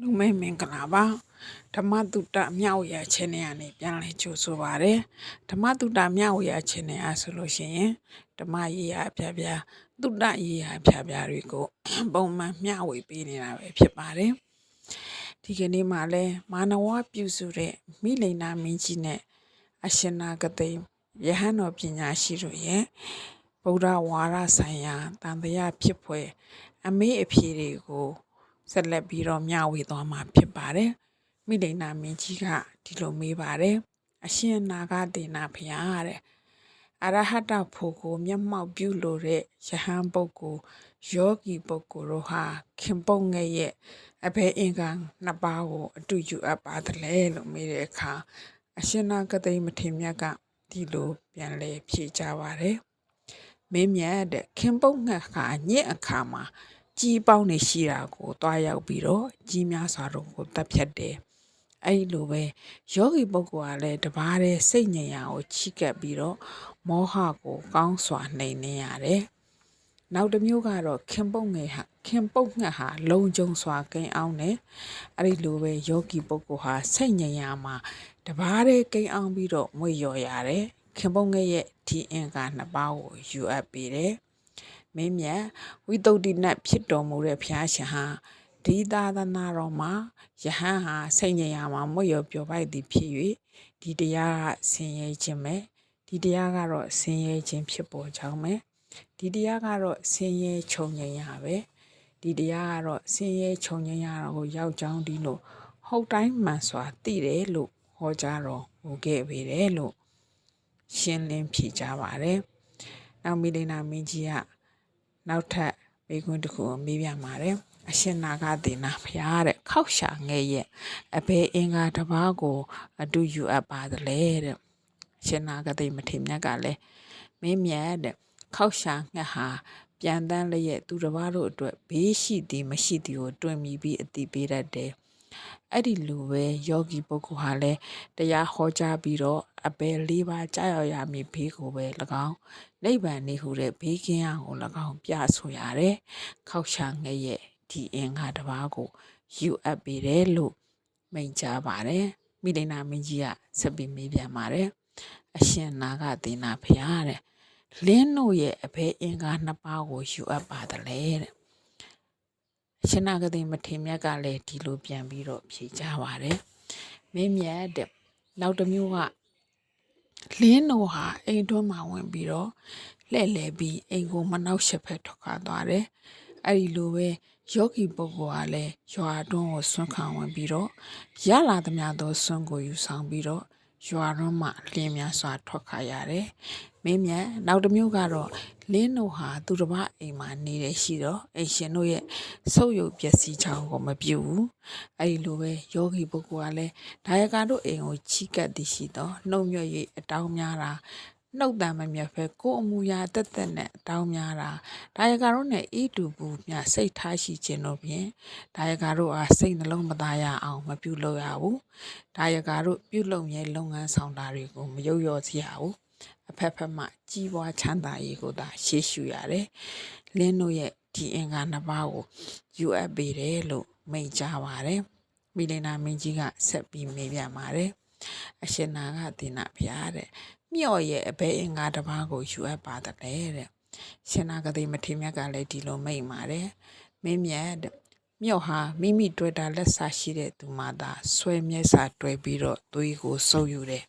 လုံးမဲမင်္ဂလာပါဓမ္မတုတ္တမြောက်ရခြင်းနဲ့ကနေပြန်လဲကြိုဆိုပါရယ်ဓမ္မတုတ္တမြောက်ရခြင်းနဲ့အဆိုလို့ရှိရင်ဓမ္မရေးရာပြပြတုတ္တရေးရာပြပြတွေကိုပုံမှန်မျှဝေပေးနေတာပဲဖြစ်ပါတယ်ဒီကနေ့မှလဲမာနဝပြုစုတဲ့မိလိန်နာမင်းကြီးနဲ့အရှင်နာဂတိယဟန်တော်ပညာရှိတို့ရဲ့ဗုဒ္ဓဝါဒဆိုင်ရာတန်တရားဖြစ်ဖွယ်အမေးအဖြေတွေကို ဆက်လက်ပြီးတော့မျှဝေသွားမှာဖြစ်ပါတယ်မိလိန်နာမင်းကြီးကဒီလိုမေးပါတယ်အရှင်နာဂဒေနာဖျားတဲ့အရဟတဖို့ကိုမျက်မှောက်ပြုလို့တဲ့ယဟန်ပုဂ္ဂိုလ်ယောဂီပုဂ္ဂိုလ်တို့ဟာခင်ပုတ်ငယ်ရဲ့အဘယ်အင်္ဂါနှစ်ပါးကိုအတူယူအပ်ပါတယ်လို့မေးတဲ့အခါအရှင်နာဂတိမထေမြတ်ကဒီလိုပြန်လဲဖြေကြပါတယ်မင်းမြတ်တဲ့ခင်ပုတ်ငှက်ခါညစ်အခါမှာ ကြီးပေါင်းနေရှိတာကိုတွားရောက်ပြီးတော့ကြီးများစွာတို့ကိုတက်ဖြတ်တယ်အဲ့လိုပဲယောဂီပုဂ္ဂိုလ်ကလည်းတပါးတဲ့စိတ်ညင်ရာကိုချိကပ်ပြီးတော့မောဟကိုကောင်းစွာနှိမ်နေရတယ်နောက်တစ်မျိုးကတော့ခင်ပုတ်ငယ်ဟာခင်ပုတ်ငှက်ဟာလုံကျုံစွာကိန်းအောင်တယ်အဲ့ဒီလိုပဲယောဂီပုဂ္ဂိုလ်ဟာစိတ်ညင်ရာမှာတပါးတဲ့ကိန်းအောင်ပြီးတော့မွေလျော်ရတယ်ခင်ပုတ်ငယ်ရဲ့ဒီအင်္ဂါနှစ်ပါးကိုယူအပ်ပေးတယ် မင်းမြတ်ဝိတုဒ္ဓိနတ်ဖြစ်တော်မူတဲ့ဘုရားရှင်ဟာဒီသာသနာတော်မှာယဟန်ဟာစိတ်ညင်ရမှာမွတ်ရပြောပိုက်သည်ဖြစ်၍ဒီတရားကဆင်းရဲခြင်းပဲဒီတရားကတော့ဆင်းရဲခြင်းဖြစ်ပေါ်ကြောင်းပဲဒီတရားကတော့ဆင်းရဲခြုံငင်ရပဲဒီတရားကတော့ဆင်းရဲခြုံငင်ရတာကိုရောက်ကြောင်းဒီလို့ဟုတ်တိုင်းမှန်စွာသိတယ်လို့ဟောကြားတော်မူခဲ့ပေတယ်လို့ရှင်းလင်းဖြေကြပါတယ်နောက်မိလိန်နာမင်းကြီးက နောက်ထပ်မိကွန်းတစ်ခုကိုမေးပြပါတယ်အရှင်နာဂသေနာဖျားတဲ့ခောက်ရှာငယ်ရဲ့အဘေအင်္ဂါတစ်ပါးကိုအတူယူအပ်ပါသလဲတဲ့အရှင်နာဂသေမထေမြတ်ကလည်းမင်းမြတ်တဲ့ခောက်ရှာငှက်ဟာပြန်တန်းလျက်သူတစ်ပါးတို့အတွက်ဘေးရှိသည်မရှိသည်ကိုတွင်မိပြီးအတိပေးတတ်တယ် အဲ့ဒီလိုပဲယောဂီပုဂ္ဂိုလ်ဟာလည်းတရားဟောကြားပြီးတော့အပယ်လေးပါးကြာရောက်ရမည်ဘေးကိုပဲ၎င်းနိဗ္ဗာန်နေဟုတဲ့ဘေးကင်းအောင်၎င်းပြဆိုရတယ်။ခောက်ရှာငရဲ့ဒီအင်္ဂါတစ်ပါးကိုယူအပ်ပေးတယ်လို့မိန့်ကြားပါတယ်။မိဒိနာမင်းကြီးကဆက်ပြီးမေးပြန်ပါတယ်။အရှင်နာဂသေနာဖျားတဲ့လင်းတို့ရဲ့အဖေအင်္ဂါနှစ်ပါးကိုယူအပ်ပါတယ်တဲ့အ ရှင်နာဂသေမထေမြတ်ကလည်းဒီလိုပြန်ပြီးတော့ဖြေကြပါတယ်။မင်းမြတ်တဲ့နောက်တစ်မျိုးကလင်းတို့ဟာအိမ်တွင်းမှာဝင်ပြီးတော့လှဲ့လေပြီးအိမ်ကိုမနှောက်ရှက်ဖက်ထွက်ခွာသွားတယ်။အဲ့ဒီလိုပဲယောဂီပုဂ္ဂိုလ်ကလည်းရွာတွင်းကိုဆွန့်ခံဝင်ပြီးတော့ရလာသမျှသောဆွန့်ကိုယူဆောင်ပြီးတော့ ရွာတွင်းမှာလင်းများစွာထွက်ခါရတယ်။မင်းမြန်နောက်တစ်မျိုးကတော့လင်းတို့ဟာသူတစ်ပါးအိမ်မှာနေရရှိတော့အိမ်ရှင်တို့ရဲ့ဆုပ်ယုပ်ပျက်စီးချောင်းကိုမပြုဘူး။အဲဒီလိုပဲယောဂီပုဂ္ဂိုလ်ကလည်းဒါယကာတို့အိမ်ကိုချီကပ်သည်ရှိတော့နှုတ်မြွက်၍အတောင်းများတာ နှုတ်တံမမြတ်ဖဲကိုအမူအရာတက်တက်နဲ့အတောင်းများတာဒါယကာတို့နဲ့ဤတူဘူးမြစိတ်ထားရှိခြင်းတို့ဖြင့်ဒါယကာတို့အားစိတ်နှလုံးမသားရအောင်မပြုလုပ်ရဘူးဒါယကာတို့ပြုလုပ်မြဲလုပ်ငန်းဆောင်တာတွေကိုမယုတ်ရောစီရဘူးအဖက်ဖက်မှကြီးပွားချမ်းသာရေးကိုသာရှေ့ရှုရတယ်လင်းတို့ရဲ့ဒီအင်္ဂါနှစ်ပါးကိုယူအပ်ပေးတယ်လို့မိန့်ကြားပါတယ်မိလင်နာမင်းကြီးကဆက်ပြီးမေးပြပါတယ်အရှင်နာကတင်နာဖျားတဲ့ မြော့ရဲ့အဘဲအင်္ဂါတစ်ပါးကိုယူအပ်ပါတယ်တဲ့ရှင်နာကတိမထေမြတ်ကလည်းဒီလိုမိန့်ပါတယ်မင်းမြတ်တဲ့မြော့ဟာမိမိတွေ့တာလက်စာရှိတဲ့သူမှသာဆွဲမျက်စာတွေ့ပြီးတော့သွေးကိုစုပ်ယူတယ်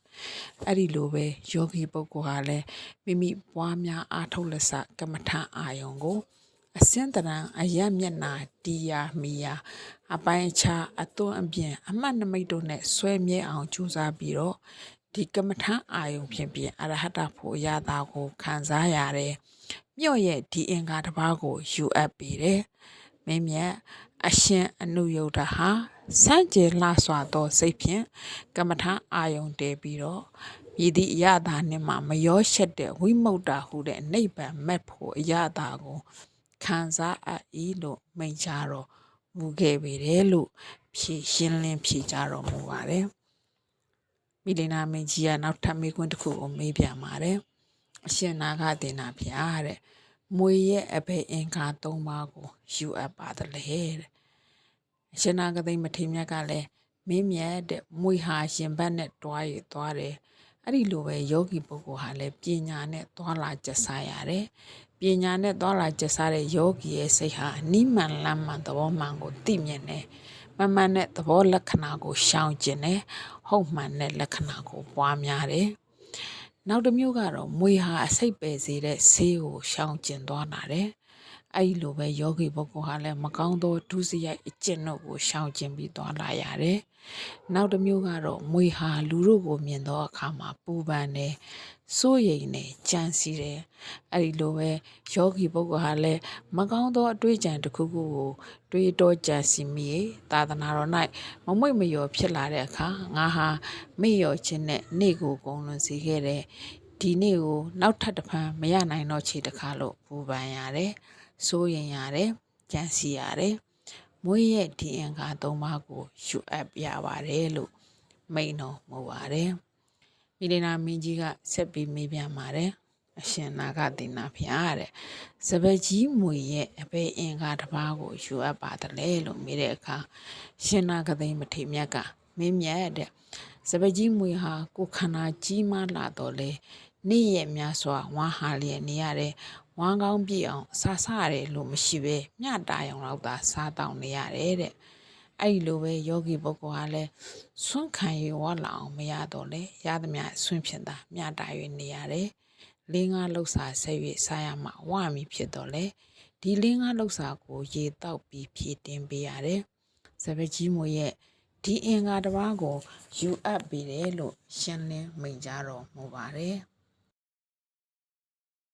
အဲ့ဒီလိုပဲယောဂီပုဂ္ဂိုလ်ဟာလည်းမိမိပွားများအားထုတ်လက်စကမ္မထအာယုံကိုအစင်းတရံအယက်မျက်နာတီယာမီယာအပိုင်းခြားအသွင်အပြင်အမှတ်နမိတ်တို့နဲ့ဆွဲမြဲအောင်ကြိုးစားပြီးတော့ ဒီကမ္မထအာယုံဖြင့်ပြင်အရဟတဖို့ရတာကိုခံစားရတယ်မြော့ရဲ့ဒီအင်္ဂါတစ်ပါးကိုယူအပ်ပြီးတယ်မင်းမြတ်အရှင်အနုယုဒ္ဓဟာစန့်ကျင်လှစွာသောစိတ်ဖြင့်ကမ္မထအာယုံတည်ပြီးတော့မြည်သည့်အရသာနှင့်မှမရောရှက်တဲ့ဝိမု ക്ത ဟုတဲ့နိဗ္ဗာန်မက်ဖို့အရသာကိုခံစားအပ်၏လို့မိန့်ကြတော့မူခဲ့ပေတယ်လို့ဖြည့်ရှင်းလင်းဖြည့်ကြတော်မူပါတယ် မိလင်နာမင်းကြီးကနောက်ထပ်မေးခွန်းတစ်ခုကိုမေးပြန်ပါတယ်အရှင်နာဂတင်နာဖျားတဲ့မွေရဲ့အဘေအင်္ဂါ၃ပါးကိုယူအပ်ပါတယ်တဲ့အရှင်နာဂသိမထေရမြတ်ကလည်းမင်းမြတ်တဲ့မွေဟာရှင်ဘတ်နဲ့တွားရသွားတယ်အဲ့ဒီလိုပဲယောဂီပုဂ္ဂိုလ်ဟာလည်းပညာနဲ့သွာလာကျက်စားရတယ်ပညာနဲ့သွာလာကျက်စားတဲ့ယောဂီရဲ့စိတ်ဟာအနိမန်လမ်းမှန်သဘောမှန်ကိုသိမြင်တယ် မမှန်တဲ့သဘောလက္ခဏာကိုရှောင်ကျင်တယ်ဟုတ်မှန်တဲ့လက္ခဏာကိုပွားများတယ်နောက်တစ်မျိုးကတော့မွေဟာအစိတ်ပယ်စေတဲ့ဆေးကိုရှောင်ကျင်သွားတာတယ် အဲ့ဒီလိုပဲယောဂီပုဂ္ဂိုလ်ဟာလည်းမကောင်းသောဒုစရိုက်အကျင့်တို့ကိုရှောင်ကျင်ပြီးသွားလာရတယ်။နောက်တစ်မျိုးကတော့မွေဟာလူတို့ကိုမြင်သောအခါမှာပူပန်တယ်၊စိုးရိမ်တယ်၊ကြံစီတယ်။အဲ့ဒီလိုပဲယောဂီပုဂ္ဂိုလ်ဟာလည်းမကောင်းသောအတွေ့အကြံတစ်ခုခုကိုတွေးတောကြံစီမိသာသနာတော်၌မမွေ့မလျော်ဖြစ်လာတဲ့အခါငါဟာမေ့လျော်ခြင်းနဲ့နေ့ကိုကုန်လွန်စေခဲ့တယ်။ဒီနေ့ကိုနောက်ထပ်တစ်ဖန်မရနိုင်တော့ချေတခါလို့ပူပန်ရတယ်။ စိုးရင်ရတယ်ကြံစီရတယ်မွေးရဲ့ဒီအင်္ဂါ၃ပါးကိုယူအပ်ရပါတယ်လို့မိန်တော်မူပါတယ်မိလနာမင်းကြီးကဆက်ပြီးမေးပြန်ပါတယ်အရှင်နာဂတိနာဖျားတဲ့စပယ်ကြီးမွေရဲ့အပေအင်္ဂါတစ်ပါးကိုယူအပ်ပါတယ်လို့မေးတဲ့အခါရှင်နာဂသိမထေမြတ်ကမင်းမြတ်တဲ့စပယ်ကြီးမွေဟာကိုယ်ခန္ဓာကြီးမားလာတော့လေနေ့ရက်များစွာဝါဟာလျက်နေရတဲ့ ဝမ်းကောင်းပြည့်အောင်အစာစားရတယ်လို့မရှိပဲမျှတာရုံတော့သာစားတောင်းနေရတယ်တဲ့အဲ့ဒီလိုပဲယောဂီပုဂ္ဂိုလ်ဟာလည်းဆွန့်ခံရဝလာအောင်မရတော့လေရသမျှဆွန့်ဖြင့်သာမျှတာ၍နေရတယ်လင်းကားလှုပ်စာဆက်၍စားရမှဝါမီဖြစ်တော့လေဒီလင်းကားလှုပ်စာကိုရေတောက်ပြီးဖြည့်တင်ပေးရတယ်စပကြီးမွေရဲ့ဒီအင်္ဂါတစ်ပါးကိုယူအပ်ပေးတယ်လို့ရှင်းလင်းမိန့်ကြတော်မူပါတယ်